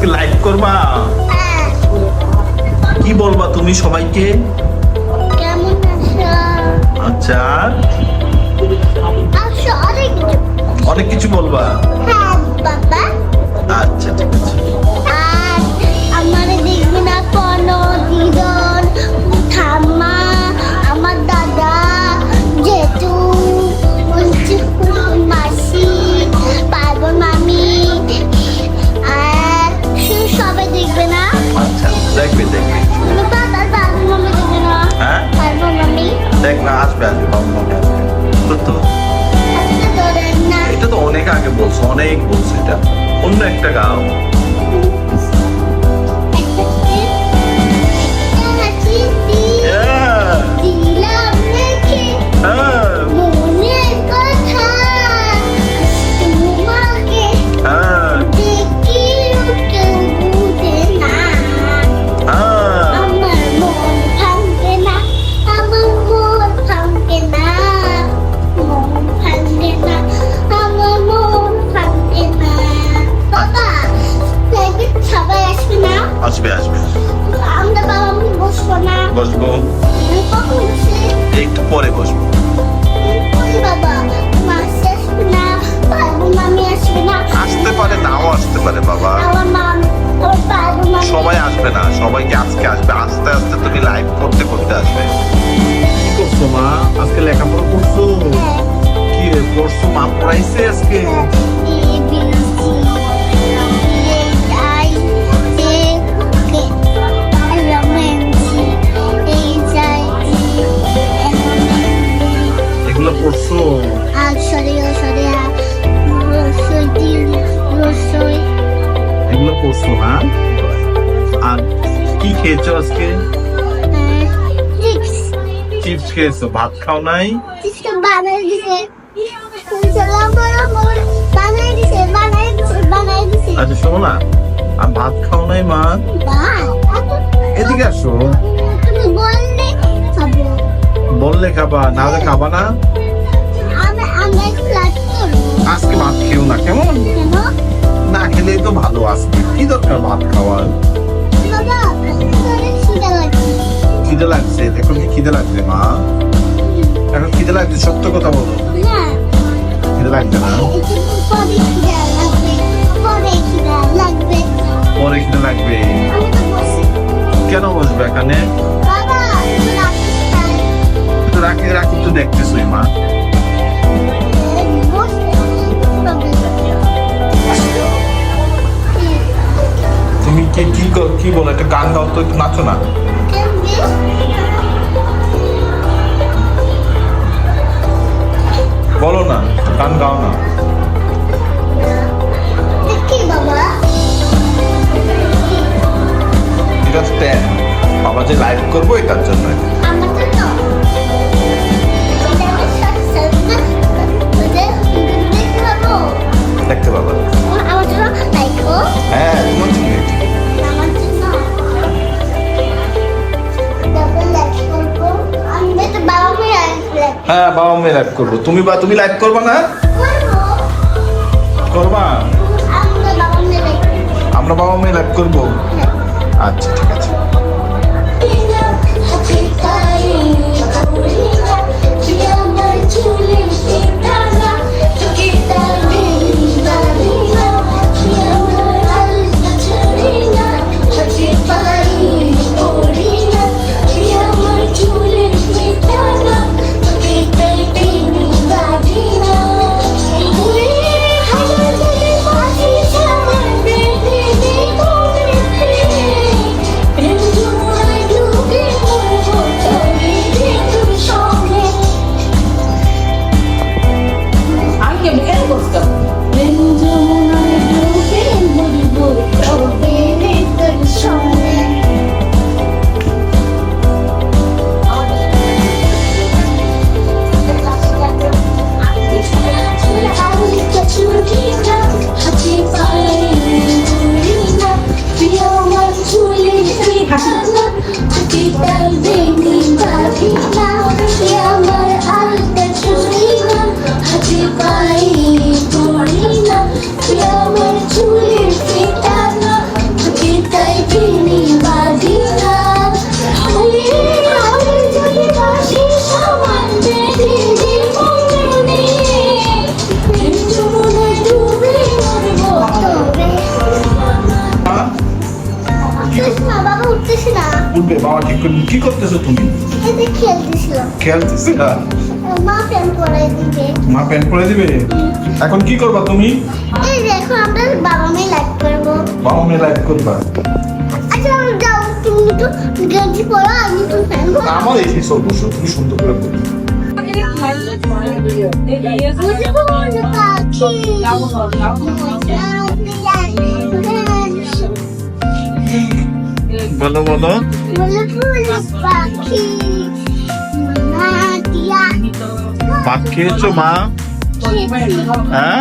আজকে লাইভ করবা? কি বলবা তুমি সবাইকে? আচ্ছা। অনেক কিছু। বলবা? হ্যাঁ আচ্ছা ঠিক আছে। দেখবে দেখবে। হ্যাঁ? দেখ না আসবে আসবে বাবু আসবে তো এটা তো অনেক আগে বলছো, অনেক বলছো এটা। অন্য একটা গাও। এগুলো পড়ছো? রসই এগুলো পড়ছো না আর কি খেয়েছো আজকে? চিপস। খেয়েছো? ভাত খাও নাই? আচ্ছা শোনো না। আর ভাত খাও নাই মা? এদিকে আসো। তুমি খাব বললে খাবা না হলে খাবা না। আজকে ভাত খেও না কেমন? না খেলে তো ভালো আজকে। কি দরকার ভাত খাওয়ার? খিদে লাগছে। এখন কি খিদে লাগছে মা। এখন খিদে লাগছে সত্য কথা বলো। খিদে লাগছে না? তুমি কি কি বলো একটা গান গাও তো একটু নাচো না। বলো না গান গাও না। এটা স্ট্যান্ড বাবা যে লাইভ করব এটার জন্য দেখতে পাবো। হ্যাঁ হ্যাঁ বাবা মেয়ে লাইভ করব। তুমি বা তুমি লাইভ করবা না? করবা? আমরা বাবা মেয়ে লাইক আমরা বাবা মেয়ে লাইভ করব? আচ্ছা খেলতেছে না মা প্যান পরাই দিবে। মা প্যান্ট পরে দিবে? এখন কি করবা তুমি? এই দেখো আমরা বাবা মেয়ে লাইভ করব। বাবা মেয়ে লাইভ করবা? আচ্ছা আমি যাও তুমি একটু গেঞ্জি পরো আমি তো ফ্যান আমার এই সেই সব বসো তুমি সুন্দর করে করবে বলো বলো। পাখি। মাটিয়া ভাত খেয়েছো, মা? হ্যাঁ?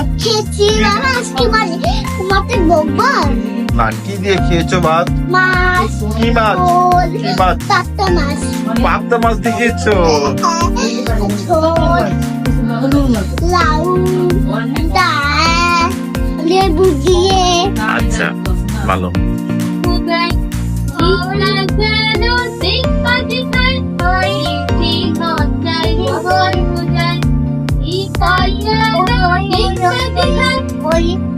কি দিয়ে খেয়েছো ভাত? কি মাছ? কি মাছ? পাবদা মাছ দিয়ে খেয়েছো? 我一个人，一个人，一个人。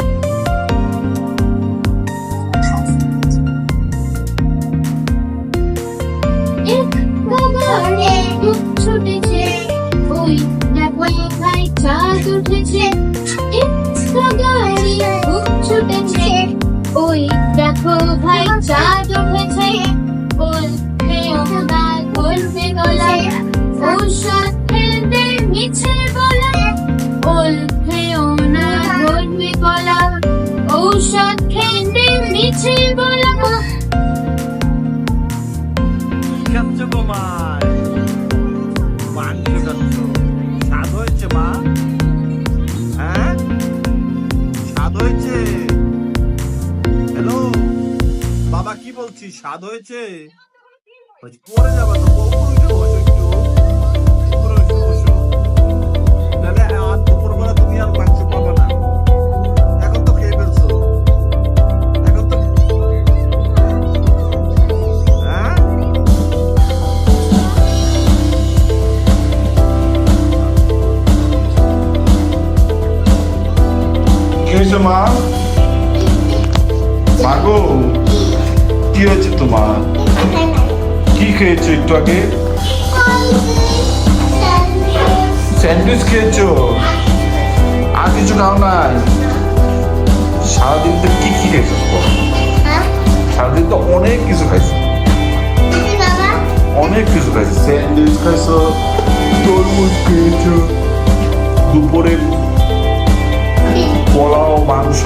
বাবা কি বলছি স্বাদ হয়েছে? পরে যাবা তো বসো আর তুমি আর খেয়েছো একটু আগে? স্যান্ডউইচ খেয়েছো? আর কিছু খাও নাই? সারাদিন তো কি কি খেয়েছো? সারাদিন তো অনেক কিছু খাইছো। অনেক কিছু খাইছো। স্যান্ডউইচ খাইছো, তরমুজ খেয়েছো, দুপুরে পোলাও, মাংস,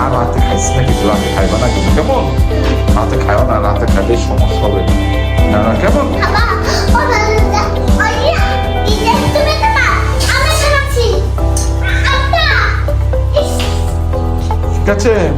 আর রাতে খাইছি না কিছু রাতে খাইবা না কিছু কেমন? রাতে খাইও না, রাতে খাইলে সমস্যা হবে। না না কেমন ঠিক আছে 아빠. একবার